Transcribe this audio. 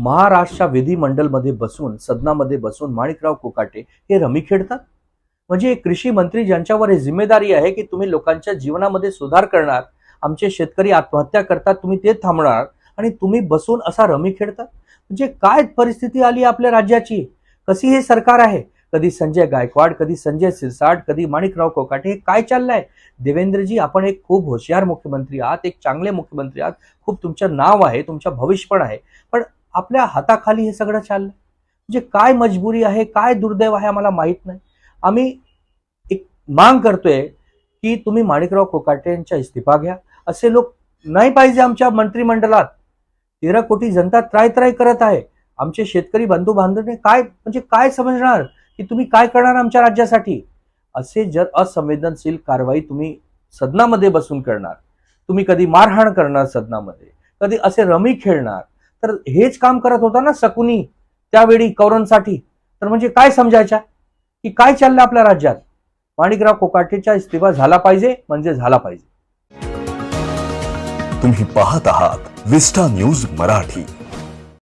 महाराष्ट्र विधिमंडळमध्ये बसून सदनामध्ये बसून माणिकराव कोकाटे हे रमी खेळतात म्हणजे एक कृषी मंत्री ज्यांच्यावर हे जिम्मेदारी आहे की तुम्ही लोकांच्या जीवनामध्ये सुधार करणार आमचे शेतकरी आत्महत्या करतात तुम्ही ते थांबणार आणि तुम्ही बसून असा रमी खेळतात म्हणजे काय परिस्थिती आली आपल्या राज्याची? कशी हे सरकार आहे? कधी संजय गायकवाड कधी संजय सिरसाट कधी माणिकराव कोकाटे हे काय चाललंय? देवेंद्रजी आपण एक खूप हुशार मुख्यमंत्री आहात एक चांगले मुख्यमंत्री आहात खूप तुमचं नाव आहे तुमचं भविष्य पण आहे. पण आपल्या हाताखाली हे सगळं चाललंय. म्हणजे काय मजबुरी आहे काय दुर्दैव आहे आम्हाला माहीत नाही. आम्ही एक मांग करतोय की तुम्ही माणिकराव कोकाटे यांचा इस्तिफा घ्या. असे लोक नाही पाहिजे आमच्या मंत्रिमंडळात तेरा कोटी जनता त्राय त्राय करत आहे. आमचे शेतकरी बंधू बांधवने काय म्हणजे काय समजणार की तुम्ही काय करणार आमच्या राज्यासाठी? असे जर असंवेदनशील कारवाई तुम्ही सदनामध्ये बसून करणार तुम्ही कधी मारहाण करणार सदनामध्ये कधी असे रमी खेळणार तर हेच काम करत होता ना सकुनी त्यावेळी कौरांसाठी तर म्हणजे काय समजायच्या? की काय चाललं आपल्या राज्यात? माणिकराव कोकाटेचा इस्तिफा झाला पाहिजे म्हणजे झाला पाहिजे. तुम्ही पाहत आहात विस्टा न्यूज मराठी.